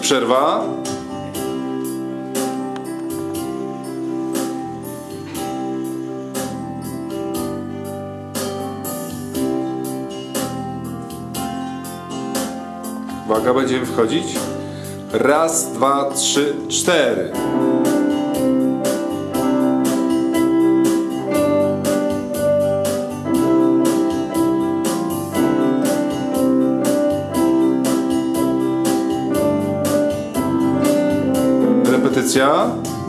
Przerwa. Uwaga, będziemy wchodzić. Raz, dwa, trzy, cztery. Yeah.